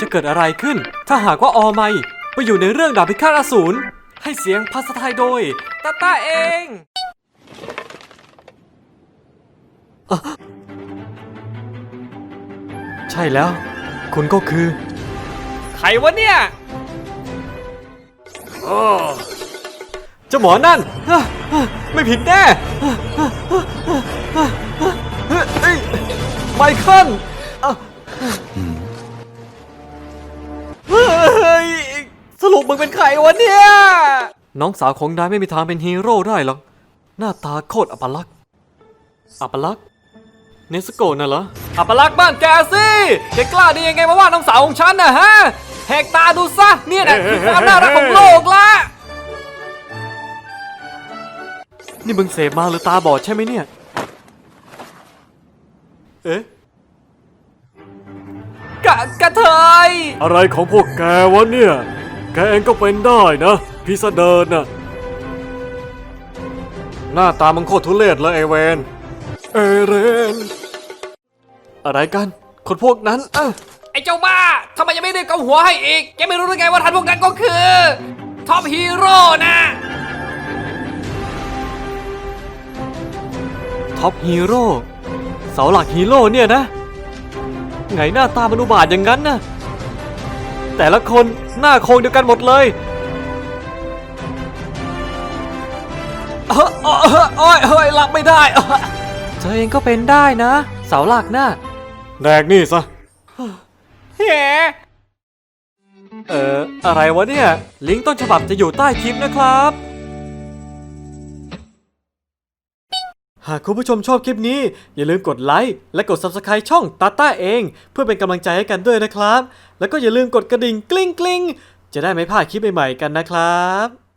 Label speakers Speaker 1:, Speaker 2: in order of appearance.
Speaker 1: จะเกิดอะไรขึ้น ถ้าหากว่าออไมไปอยู่ในเรื่องดาบพิฆาตอสูร ให้เสียงภาษาไทยโดยตาต้าเองอะใช่แล้ว คุณก็คือ ใครวะเนี่ยเจ้าหมอนั่นฮะฮะไม่ผิดแน่ฮะฮะฮะฮะฮะเอ้ยไมเคิล มึงเป็นใครวะเนี่ย น้องสาวของนายไม่มีทางเป็นฮีโร่ได้หรอก หน้าตาโคตรอัปลักษณ์อัปลักษณ์เนสโกน่ะเหรอ อัปลักษณ์บ้านแกสิแกกล้าด้ยังไงมาว่าน้องสาวของฉันน่ะฮะแหกตาดูซะ เนี่ยนะคือความน่ารักของโลกละ นี่มึงเสพมาหรือตาบอดใช่ไหมเนี่ย เอ๊ะ กะกะเทย
Speaker 2: อะไรของพวกแกวะเนี่ย แกเองก็เป็นได้นะพิสเดินน่ะ
Speaker 1: หน้าตามึงโคตรทุเรศเลยไอเวน
Speaker 2: เอเรน
Speaker 1: อะไรกัน คนพวกนั้นเอ้า
Speaker 3: ไอ้เจ้าบ้าทำไมยังไม่ได้เกาหัวให้อีก แกไม่รู้หรือไงว่าท่านพวกนั้นก็คือท็อปฮีโร่นะ
Speaker 1: ท็อปฮีโร่เสาหลักฮีโร่เนี่ยนะ ไงหน้าตามันอุบาทอย่างนั้นนะ แต่ละคนหน้าโคงเดียวกันหมดเลยเฮ้ออ้อยเฮ้ยรับไม่ได้เจอเธอเองก็เป็นได้นะ เสาหลักน่ะ
Speaker 2: แดกนี่ซะ
Speaker 1: เฮ้เอ่ออะไรวะเนี่ย ลิงก์ต้นฉบับจะอยู่ใต้คลิปนะครับ หากคุณผู้ชมชอบคลิปนี้ อย่าลืมกดไลค์และกด Subscribe ช่องตาต้าเอง เพื่อเป็นกำลังใจให้กันด้วยนะครับ แล้วก็อย่าลืมกดกระดิ่งกลิ้งกลิ้งจะได้ไม่พลาดคลิปใหม่ๆกันนะครับ